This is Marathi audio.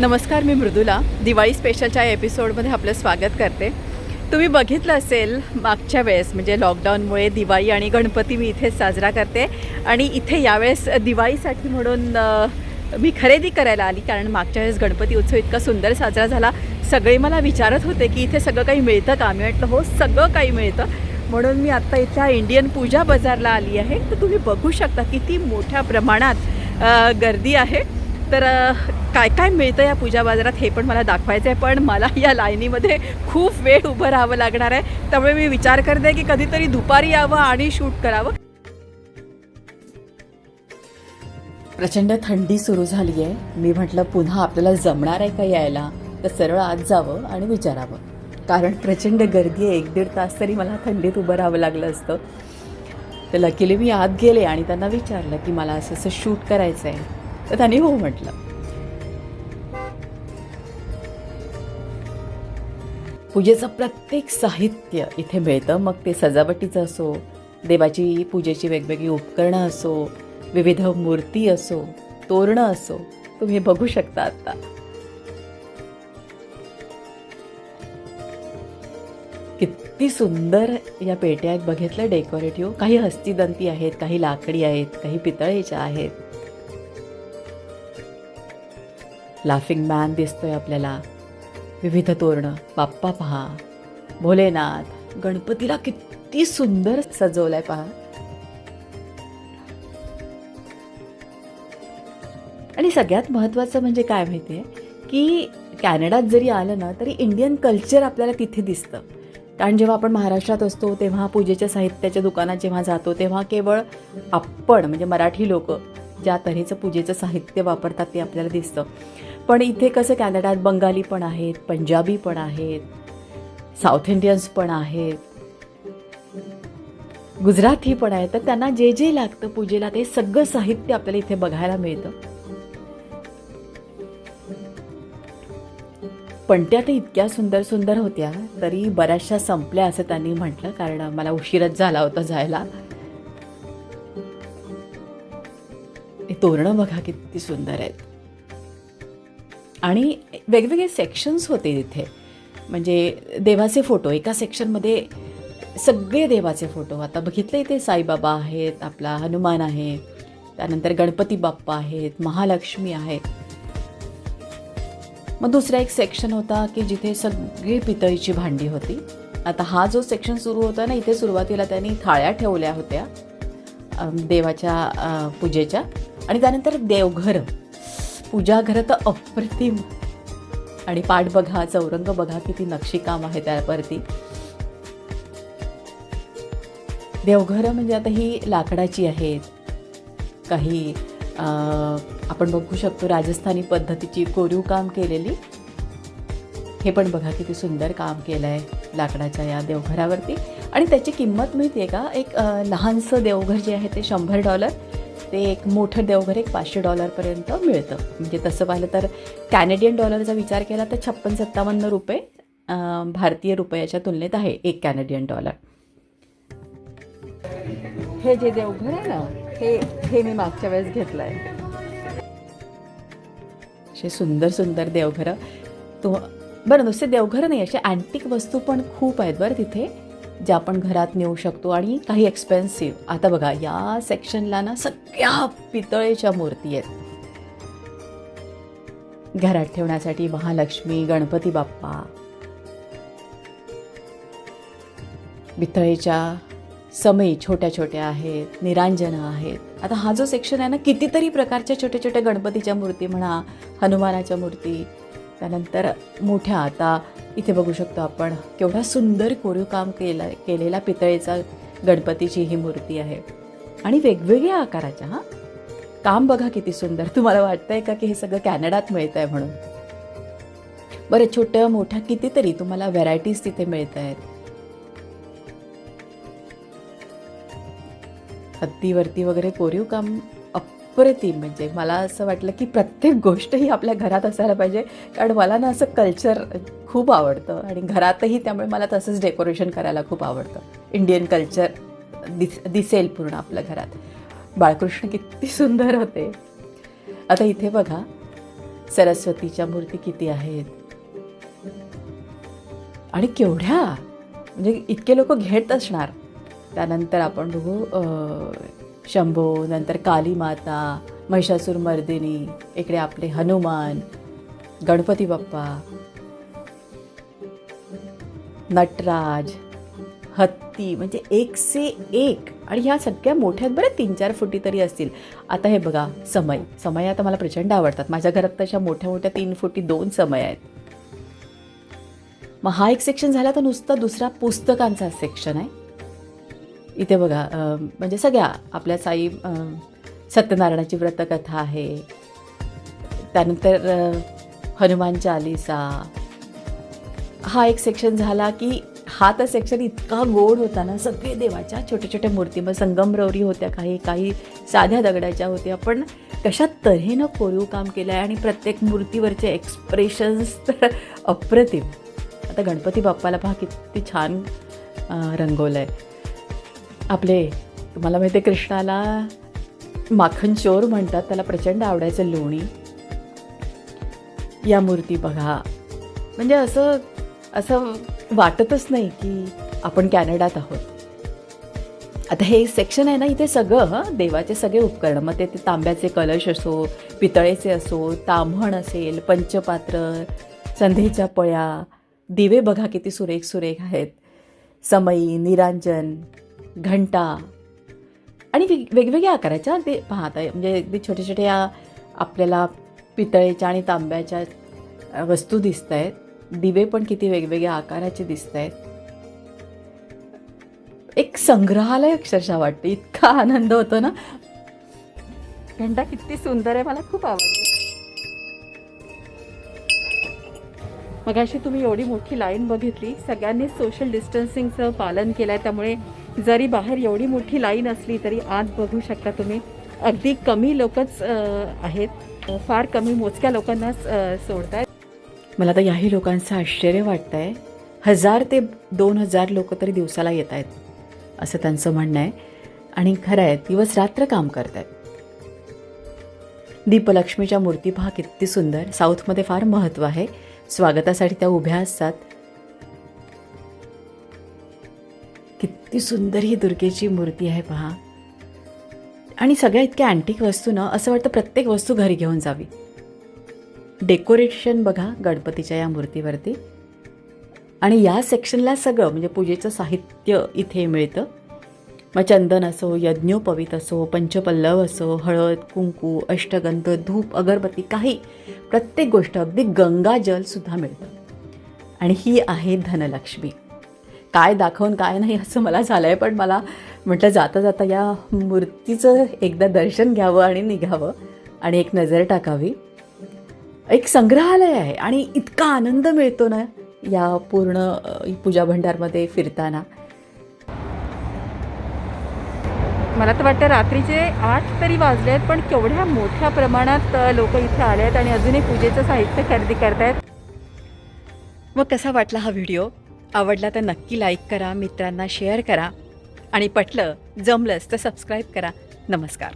नमस्कार मी मृदुला. दिवाळी स्पेशलच्या एपिसोडमध्ये आपलं स्वागत करते. तुम्ही बघितलं असेल मागच्या वेळेस म्हणजे लॉकडाऊनमुळे दिवाळी आणि गणपती मी इथेच साजरा करते. आणि इथे यावेळेस दिवाळीसाठी म्हणून मी खरेदी करायला आली. कारण मागच्या वेळेस गणपती उत्सव इतका सुंदर साजरा झाला. सगळे मला विचारत होते की इथे सगळं काही मिळतं का? मी म्हटलं हो सगळं काही मिळतं. म्हणून मी आत्ता इथल्या इंडियन पूजा बाजारला आली आहे. तर तुम्ही बघू शकता किती मोठ्या प्रमाणात गर्दी आहे. तर काय काय मिळतं या पूजा बाजारात हे पण मला दाखवायचं आहे पण मला या लाईनीमध्ये खूप वेळ उभं राहावं लागणार आहे. त्यामुळे मी विचार करते की कधीतरी दुपारी यावं आणि शूट करावं. प्रचंड थंडी सुरू झाली आहे. मी म्हटलं पुन्हा आपल्याला जमणार आहे का यायला? तर सरळ आत जावं आणि विचारावं. कारण प्रचंड गर्दी आहे. एक दीड तास तरी मला थंडीत उभं राहावं लागलं असतं. तर लकीली मी आत गेले आणि त्यांना विचारलं की मला असं असं शूट करायचं आहे. तर त्यांनी हो म्हटलं. पूजेचं प्रत्येक साहित्य इथे मिळतं. मग ते सजावटीचं असो देवाची पूजेची वेगवेगळी उपकरणं असो विविध मूर्ती असो तोरणं असो तुम्ही बघू शकता आता. किती सुंदर या पेट्या आहेत. बघितलं डेकोरेटिव्ह. काही हस्तिदंती आहेत काही लाकडी आहेत काही पितळेच्या आहेत. लाफिंग मॅन दिसतोय आपल्याला. विविध तोरणं. बाप्पा पहा. भोलेनाथ गणपतीला किती सुंदर सजवलाय पहा. आणि सगळ्यात महत्त्वाचं म्हणजे काय माहिती आहे की कॅनडात जरी आलं ना तरी इंडियन कल्चर आपल्याला तिथे दिसतं. कारण जेव्हा आपण महाराष्ट्रात असतो तेव्हा पूजेच्या साहित्याच्या दुकानात जेव्हा जातो तेव्हा केवळ आपण म्हणजे मराठी लोक ज्या तऱ्हेचं पूजेचं साहित्य वापरतात ते आपल्याला दिसतं. पण इथे कसं कॅनडात बंगाली पण आहेत पंजाबी पण आहेत साऊथ इंडियन्स पण आहेत गुजराती पण आहेत तर त्यांना जे जे लागतं पूजेला ते सगळं साहित्य आपल्याला इथे बघायला मिळतं. पण त्या तर इतक्या सुंदर सुंदर होत्या तरी बऱ्याचशा संपल्या असं त्यांनी म्हटलं कारण मला उशीरच झाला होता जायला. तोरणं बघा किती सुंदर आहेत. आणि वेगवेगळे सेक्शन्स होते तिथे म्हणजे देवाचे फोटो एका सेक्शनमध्ये सगळे देवाचे फोटो आता बघितले इथे साईबाबा आहेत आपला हनुमान आहे त्यानंतर गणपती बाप्पा आहेत महालक्ष्मी आहेत मग दुसरा एक सेक्शन होता की जिथे सगळी पितळीची भांडी होती. आता हा जो सेक्शन सुरू होता ना इथे सुरुवातीला त्यांनी थाळ्या ठेवल्या होत्या देवाच्या पूजेच्या. आणि त्यानंतर देवघर. पूजाघरं तर अप्रतिम. आणि पाठ बघा चौरंग बघा किती नक्षीकाम आहे त्यावरती. देवघरं म्हणजे आता ही लाकडाची आहेत. काही आपण बघू शकतो राजस्थानी पद्धतीची कोरीव काम केलेली. हे पण बघा किती सुंदर काम केलं आहे लाकडाच्या या देवघरावरती. आणि त्याची किंमत माहिती आहे का? एक लहानसं देवघर जे आहे ते शंभर डॉलर. ते एक मोठं देवघर एक पाचशे डॉलरपर्यंत मिळतं. म्हणजे तसं पाहिलं तर कॅनेडियन डॉलरचा विचार केला तर छप्पन सत्तावन्न रुपये भारतीय रुपयाच्या तुलनेत आहे एक कॅनेडियन डॉलर हे जे देवघर आहे ना हे हे मी मागच्या वेळेस घेतलं आहे असे सुंदर सुंदर देवघरं. तो बरं नुसते देवघरं नाही असे अँटिक वस्तू पण खूप आहेत बरं तिथे. ज्या आपण घरात नेऊ शकतो आणि काही एक्सपेन्सिव्ह आता बघा या सेक्शनला ना सगळ्या पितळेच्या मूर्ती आहेत. घरात ठेवण्यासाठी महालक्ष्मी गणपती बाप्पा पितळेच्या समयी छोट्या छोट्या आहेत निरांजनं आहेत. आता हा जो सेक्शन आहे ना कितीतरी प्रकारच्या छोट्या छोट्या गणपतीच्या मूर्ती म्हणा हनुमानाच्या मूर्ती त्यानंतर मोठ्या आता इथे बघू शकतो आपण केवढा सुंदर कोरीव काम केला केलेला पितळेचा गणपतीची ही मूर्ती आहे. आणि वेगवेगळ्या आकाराच्या हां? काम बघा किती सुंदर. तुम्हाला वाटतंय का की हे सगळं कॅनडात मिळतं आहे म्हणून? बरं छोट्या मोठ्या कितीतरी तुम्हाला व्हरायटीज तिथे मिळत आहेत हत्तीवरती वगैरे कोरीव काम अप्रतिम म्हणजे मला असं वाटलं की प्रत्येक गोष्ट ही आपल्या घरात असायला पाहिजे. कारण मला ना असं कल्चर खूप आवडतं. आणि घरातही त्यामुळे मला तसंच डेकोरेशन करायला खूप आवडतं. इंडियन कल्चर दिस दिसेल पूर्ण आपल्या घरात. बाळकृष्ण किती सुंदर होते. आता इथे बघा सरस्वतीच्या मूर्ती किती आहेत. आणि केवढ्या? म्हणजे इतके लोक घेत असणार. त्यानंतर आपण बघू शंभो नंतर काली माता महिषासूर मर्दिनी इकडे आपले हनुमान गणपती बाप्पा नटराज हत्ती म्हणजे एक से एक. आणि ह्या सगळ्या मोठ्यात बरं तीन चार फुटी तरी असतील. आता हे बघा समय. समय आता मला प्रचंड आवडतात. माझ्या घरात तशा मोठ्या मोठ्या तीन फुटी दोन समय आहेत. मग हा एक सेक्शन झाला तर नुसता दुसरा पुस्तकांचा सेक्शन आहे. इथे बघा म्हणजे सगळ्या आपल्या साई सत्यनारायणाची व्रतकथा आहे. त्यानंतर हनुमान चालिसा. हा एक सेक्शन झाला की हा तर सेक्शन इतका गोड होता ना सगळे देवाच्या छोट्या छोट्या मूर्ती मग संगमरवरी होत्या काही काही साध्या दगडाच्या होत्या पण कशा तऱ्हेनं कोरीव काम केलं आहे आणि प्रत्येक मूर्तीवरचे एक्सप्रेशन्स तर अप्रतिम. आता गणपती बाप्पाला पहा किती छान रंगवलं आहे आपले तुम्हाला माहिती आहे कृष्णाला माखन चोर म्हणतात त्याला प्रचंड आवडायचं लोणी. या मूर्ती बघा. म्हणजे असं असं वाटतच नाही की आपण कॅनडात आहोत. आता हे सेक्शन आहे ना इथे सगळं हं देवाचे सगळे उपकरण. मग ते तांब्याचे कलश असो पितळेचे असो ताम्हण असेल पंचपात्र संधीच्या पळ्या दिवे बघा किती सुरेख सुरेख आहेत. समई निरांजन घंटा. आणि वेगवेगळ्या आकाराच्या ते पाहता म्हणजे अगदी छोट्या छोट्या आपल्याला पितळेच्या आणि तांब्याच्या वस्तू दिसत आहेत दिवे पण किती वेगवेगळ्या आकाराचे दिसत आहेत एक संग्रहालय अक्षरशः वाटते. इतका आनंद होतो ना. घंटा किती सुंदर आहे. मला खूप आवडली. मग अशी तुम्ही एवढी मोठी लाईन बघितली. सगळ्यांनी सोशल डिस्टन्सिंगचं पालन केलं आहे त्यामुळे जरी बाहेर एवढी मोठी लाईन असली तरी आत बघू शकता तुम्ही. अगदी कमी लोकच आहेत. फार कमी मोजक्या लोकांनाच सोडतायत. मला तर याही लोकांचं आश्चर्य वाटतं आहे हजार ते दोन हजार लोक तरी दिवसाला येत आहेत असं त्यांचं म्हणणं आहे. आणि खरं आहे दिवस रात्र काम करत आहेत दीपलक्ष्मीच्या मूर्ती पहा किती सुंदर. साऊथमध्ये फार महत्त्व आहे. स्वागतासाठी त्या उभ्या असतात. ती सुंदर ही दुर्गेची मूर्ती आहे पहा. आणि सगळ्या इतक्या अँटिक वस्तू ना असं वाटतं प्रत्येक वस्तू घरी घेऊन जावी. डेकोरेशन बघा गणपतीच्या या मूर्तीवरती. आणि या सेक्शनला सगळं म्हणजे पूजेचं साहित्य इथे मिळतं. मग चंदन असो यज्ञोपवीत असो पंचपल्लव असो हळद कुंकू अष्टगंध धूप अगरबत्ती काही प्रत्येक गोष्ट अगदी गंगाजलसुद्धा मिळतं. आणि ही आहे धनलक्ष्मी. काय दाखवून काय नाही असं मला झालं आहे पण मला म्हटलं जाता जाता या मूर्तीचं एकदा दर्शन घ्यावं आणि निघावं आणि एक नजर टाकावी. एक संग्रहालय आहे आणि इतका आनंद मिळतो ना या पूर्ण पूजा भंडारमध्ये फिरताना. मला तर वाटतं रात्रीचे आठ तरी वाजले आहेत पण केवढ्या मोठ्या प्रमाणात लोक इथे आले आहेत आणि अजूनही पूजेचं साहित्य खरेदी करतायत. मग कसा वाटला हा व्हिडिओ? आवडला तर नक्की लाईक करा मित्रांना शेअर करा आणि पटलं जमलंच तर सबस्क्राईब करा. नमस्कार.